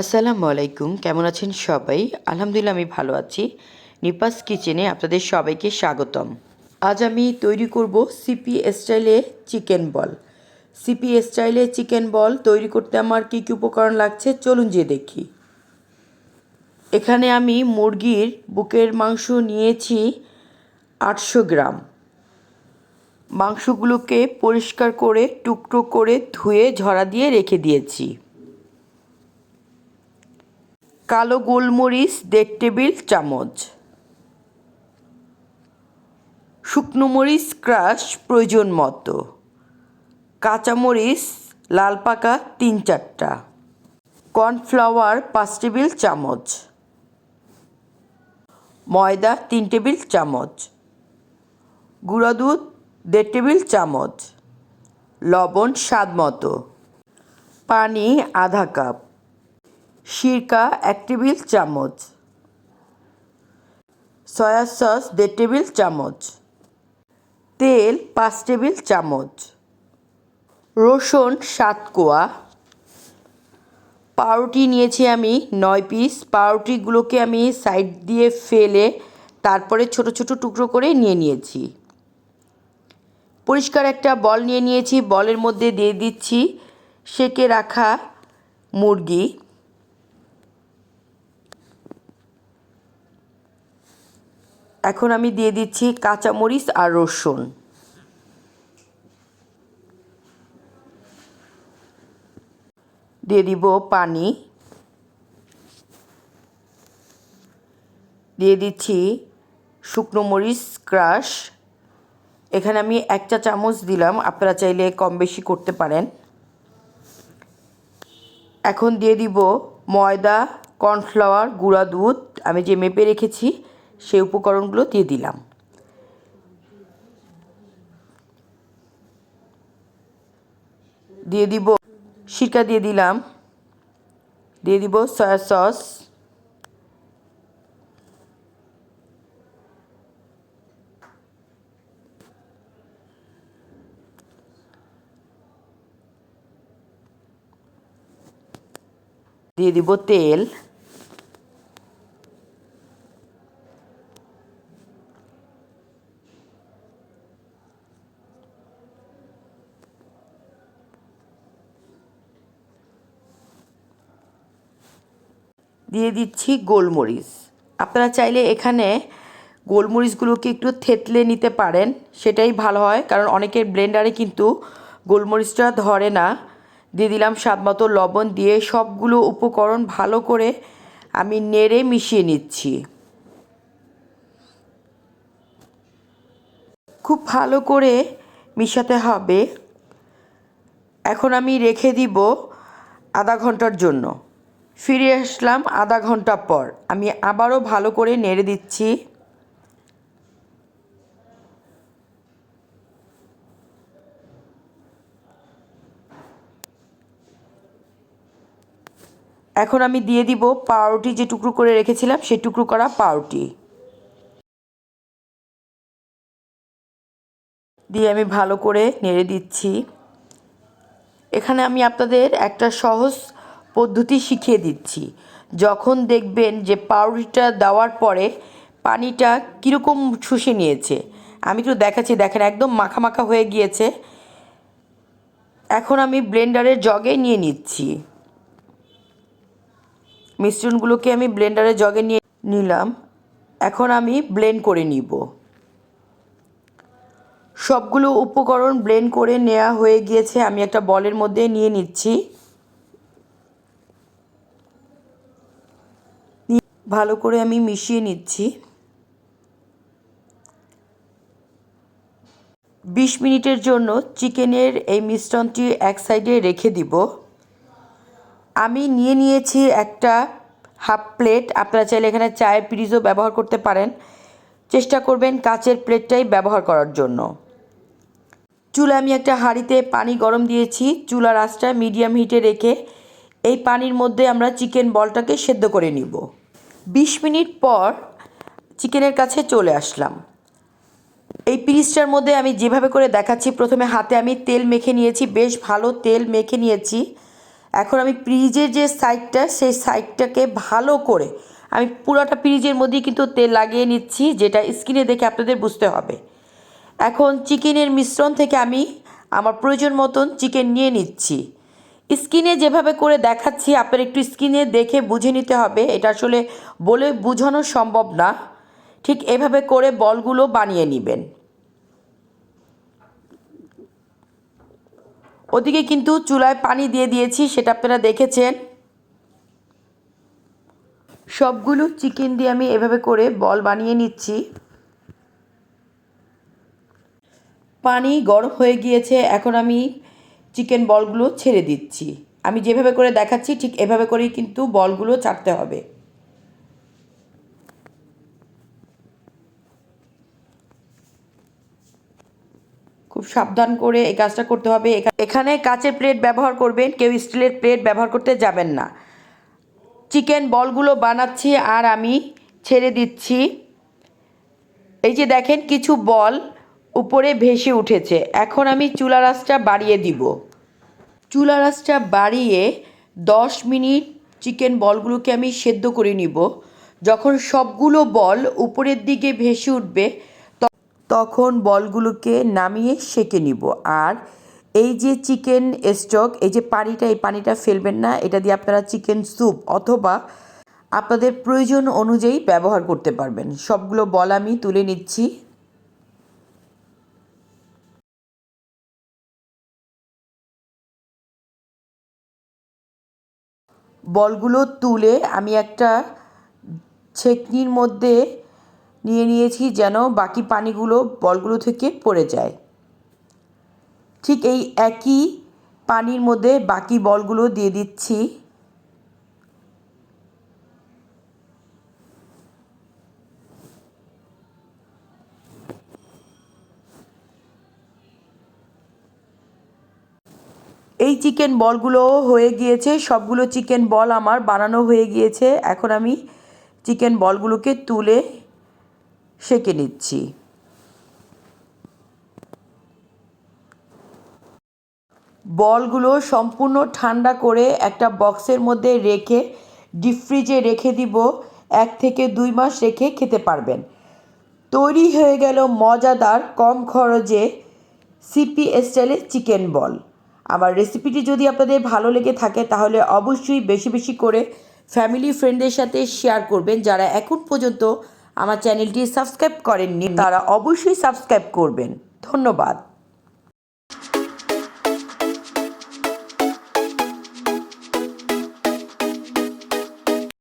আসসালামু আলাইকুম, কেমন আছেন সবাই? আলহামদুলিল্লাহ, আমি ভালো আছি। নিপাস কিচেনে আপনাদের সবাইকে স্বাগতম। আজ আমি তৈরি করব সিপি স্টাইলে চিকেন বল। সিপি স্টাইলে চিকেন বল তৈরি করতে আমার কী কী উপকরণ লাগছে চলুন যে দেখি। এখানে আমি মুরগির বুকের মাংস নিয়েছি আটশো গ্রাম। মাংসগুলোকে পরিষ্কার করে টুকরো করে ধুয়ে ঝরা দিয়ে রেখে দিয়েছি। কালো গোলমরিচ, দেড় টেবিল চামচ। শুকনো মরিচ ক্রাশ প্রয়োজন মতো। কাঁচামরিচ লাল পাকা তিন চারটা। কর্নফ্লাওয়ার, পাঁচ টেবিল চামচ। ময়দা, তিন টেবিল চামচ। গুঁড়া দুধ, দেড় টেবিল চামচ। লবণ স্বাদ মতো। পানি আধা কাপ। সিরকা এক টেবিল চামচ। সয়া সস, দেড় টেবিল চামচ। তেল, পাঁচ টেবিল চামচ। রসুন, সাত কোয়া। পাউরুটি নিয়েছি আমি নয় পিস। পাউরুটিগুলোকে আমি সাইড দিয়ে ফেলে তারপরে ছোট ছোট টুকরো করে নিয়ে নিয়েছি। পরিষ্কার একটা বল নিয়ে নিয়েছি। বলের মধ্যে দিয়ে দিচ্ছি সেকে রাখা মুরগি। এখন আমি দিয়ে দিচ্ছি কাঁচামরিচ আর রসুন। দিয়ে দিব পানি। দিয়ে দিচ্ছি শুকনো মরিচ ক্রাশ। এখানে আমি এক চা চামচ দিলাম, আপনারা চাইলে কম বেশি করতে পারেন। এখন দিয়ে দিব ময়দা, কর্নফ্লাওয়ার, গুঁড়া দুধ, আমি যে মেপে রেখেছি। সেই উপকরণগুলো দিয়ে দিলাম। দিয়ে দিব সিরকা দিয়ে দিলাম। দিয়ে দিব সয়া সস। দিয়ে দিব তেল। দিয়ে দিচ্ছি গোলমরিচ। আপনারা চাইলে এখানে গোলমরিচগুলোকে একটু থেতলে নিতে পারেন, সেটাই ভালো হয়, কারণ অনেকের ব্লেন্ডারে কিন্তু গোলমরিচটা ধরে না। দিয়ে দিলাম স্বাদ মতো লবণ দিয়ে সবগুলো উপকরণ ভালো করে আমি নেড়ে মিশিয়ে নিচ্ছি। খুব ভালো করে মিশাতে হবে। এখন আমি রেখে দিব আধা ঘণ্টার জন্য। ফিরে আসলাম আধা ঘণ্টা পর। আমি আবারও ভালো করে নেড়ে দিচ্ছি। এখন আমি দিয়ে দিব পাউরুটি, যে টুকরো করে রেখেছিলাম, সেই টুকরো করা পাউরুটি। দিয়ে আমি ভালো করে নেড়ে দিচ্ছি। এখানে আমি আপনাদের একটা সহজ পদ্ধতি শিখিয়ে দিচ্ছি। যখন দেখবেন যে পাউরুটিটা দেওয়ার পরে পানিটা কীরকম শুষে নিয়েছে। আমি একটু দেখাচ্ছি, দেখেন একদম মাখা মাখা হয়ে গিয়েছে। এখন আমি ব্লেন্ডারের জগে নিয়ে নিচ্ছি। মিশ্রণগুলোকে আমি ব্লেন্ডারের জগে নিয়ে নিলাম। এখন আমি ব্লেন্ড করে নিব। সবগুলো উপকরণ ব্লেন্ড করে নেওয়া হয়ে গিয়েছে। আমি একটা বলের মধ্যে নিয়ে নিচ্ছি। ভালো করে আমি মিশিয়ে নিচ্ছি। বিশ মিনিটের জন্য চিকেনের এই মিশ্রণটি এক সাইডে রেখে দিব। আমি নিয়ে নিয়েছি একটা হাফ প্লেট, আপনারা চাইলে এখানে চায়ের পিরিজও ব্যবহার করতে পারেন। চেষ্টা করবেন কাচের প্লেটটাই ব্যবহার করার জন্য। চুলা আমি একটা হাঁড়িতে পানি গরম দিয়েছি। চুলার আঁচটা মিডিয়াম হিটে রেখে এই পানির মধ্যে আমরা চিকেন বলটাকে সেদ্ধ করে নিব। বিশ মিনিট পর চিকেনের কাছে চলে আসলাম। এই পিরিচটার মধ্যে আমি যেভাবে করে দেখাচ্ছি, প্রথমে হাতে আমি তেল মেখে নিয়েছি, বেশ ভালো তেল মেখে নিয়েছি। এখন আমি পিরিজের যে সাইডটা, সেই সাইডটাকে ভালো করে আমি পুরোটা পিরিজের মধ্যেই কিন্তু তেল লাগিয়ে নিচ্ছি, যেটা স্কিনে দেখে আপনাদের বুঝতে হবে। এখন চিকেনের মিশ্রণ থেকে আমি আমার প্রয়োজন মতন চিকেন নিয়ে নিচ্ছি। স্কিনে যেভাবে করে দেখাচ্ছি, আপনার একটু স্কিনে দেখে বুঝে নিতে হবে। এটা আসলে বলে বোঝানো সম্ভব না। ঠিক এভাবে করে বলগুলো বানিয়ে নেবেন। ওদিকে কিন্তু চুলায় পানি দিয়ে দিয়েছি, সেটা আপনারা দেখেছেন। সবগুলো চিকেন দিয়ে আমি এভাবে করে বল বানিয়ে নিচ্ছি। পানি গরম হয়ে গিয়েছে, এখন আমি চিকেন বলগুলো ছেড়ে দিচ্ছি। আমি যেভাবে করে দেখাচ্ছি, ঠিক এভাবে করেই কিন্তু বলগুলো ছাড়তে হবে। খুব সাবধান করে এই কাজটা করতে হবে। এখা- এখানে কাচের প্লেট ব্যবহার করবেন, কেউ স্টিলের প্লেট ব্যবহার করতে যাবেন না। চিকেন বলগুলো বানাচ্ছি আর আমি ছেড়ে দিচ্ছি। এই যে দেখেন কিছু বল উপরে ভেসে উঠেছে। এখন আমি চুলা রাসটা বাড়িয়ে দিব। চুলা রাসটা বাড়িয়ে দশ মিনিট চিকেন বলগুলোকে আমি সেদ্ধ করে নিব। যখন সবগুলো বল উপরের দিকে ভেসে উঠবে তখন বলগুলোকে নামিয়ে সেঁকে নিব। আর এই যে চিকেন স্টক, এই যে পানিটা, এই পানিটা ফেলবেন না, এটা দিয়ে আপনারা চিকেন স্যুপ অথবা আপনাদের প্রয়োজন অনুযায়ী ব্যবহার করতে পারবেন। সবগুলো বল আমি তুলে নিচ্ছি। বলগুলো তুলে আমি একটা ছেকনির মধ্যে নিয়ে নিয়েছি যেন বাকি পানিগুলো বলগুলো থেকে পড়ে যায়। ঠিক এই একই পানির মধ্যে বাকি বলগুলো দিয়ে দিচ্ছি এই চিকেন বলগুলো হয়ে গিয়েছে, সবগুলো চিকেন বল আমার বানানো হয়ে গিয়েছে। এখন আমি চিকেন বলগুলোকে তুলে সেঁকে নিচ্ছি। বলগুলো সম্পূর্ণ ঠান্ডা করে একটা বক্সের মধ্যে রেখে ডিপ ফ্রিজে রেখে দিব। এক থেকে দুই মাস রেখে খেতে পারবেন। তৈরি হয়ে গেল মজাদার কম খরচে সিপি স্টাইলের চিকেন বল আমার রেসিপিটি যদি আপনাদের ভালো লেগে থাকে, তাহলে অবশ্যই বেশি বেশি করে ফ্যামিলি ফ্রেন্ডদের সাথে শেয়ার করবেন যারা এখন পর্যন্ত আমার চ্যানেলটি সাবস্ক্রাইব করেননি। তারা অবশ্যই সাবস্ক্রাইব করবেন। ধন্যবাদ।